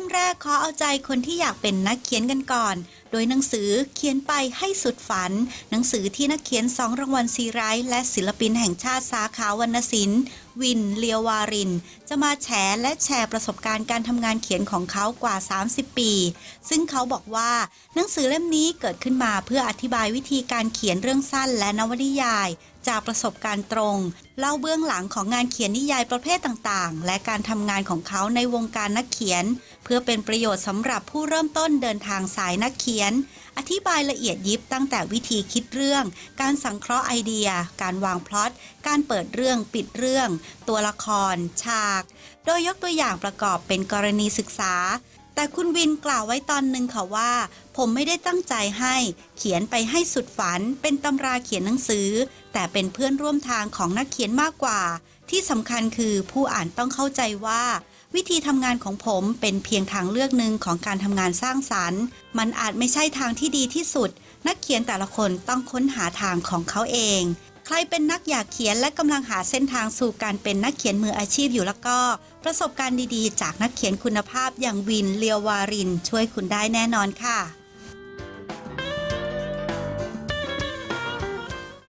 ่มแรกขอเอาใจคนที่อยากเป็นนักเขียนกันก่อน โดยหนังสือเขียนไปให้สุดฝัน หนังสือที่นักเขียนสองรางวัลซีไรต์และศิลปินแห่งชาติสาขาวรรณศิลป์ วิน เลียววาริน จะมาแฉและแชร์ประสบการณ์การทำงานเขียนของเขากว่า 30 ปี ซึ่งเขาบอกว่า หนังสือเล่มนี้เกิดขึ้นมาเพื่ออธิบายวิธีการเขียนเรื่องสั้นและนวนิยายจากประสบการณ์ตรง เล่าเบื้องหลังของงานเขียนนิยายประเภทต่างๆ และการทำงานของเขาในวงการนักเขียน เพื่อเป็นประโยชน์สำหรับผู้เริ่มต้นเดินทางสายนักเขียน อธิบายละเอียดยิบตั้งแต่วิธีคิดเรื่อง การสังเคราะห์ไอเดีย การวางพล็อต การเปิดเรื่องปิดเรื่อง ตัวละคร ฉาก โดยยกตัวอย่างประกอบเป็นกรณีศึกษา แต่คุณวินกล่าวไว้ตอนหนึ่งค่ะว่า ผมไม่ได้ตั้งใจให้ เขียนไปให้สุดฝัน เป็นตำราเขียนหนังสือ แต่เป็นเพื่อนร่วมทางของนักเขียนมากกว่า ที่สำคัญคือผู้อ่านต้องเข้าใจว่า วิธีทำงานของผมเป็นเพียงทางเลือกหนึ่งของการทำงานสร้างสรรค์ มันอาจไม่ใช่ทางที่ดีที่สุด นักเขียนแต่ละคนต้องค้นหาทางของเขาเอง ใครเป็นนักอยากเขียนและกำลังหาเส้นทางสู่การเป็นนักเขียนมืออาชีพอยู่แล้วก็ ประสบการณ์ดีๆ จากนักเขียนคุณภาพอย่างวินเลียววาริน ช่วยคุณได้แน่นอนค่ะ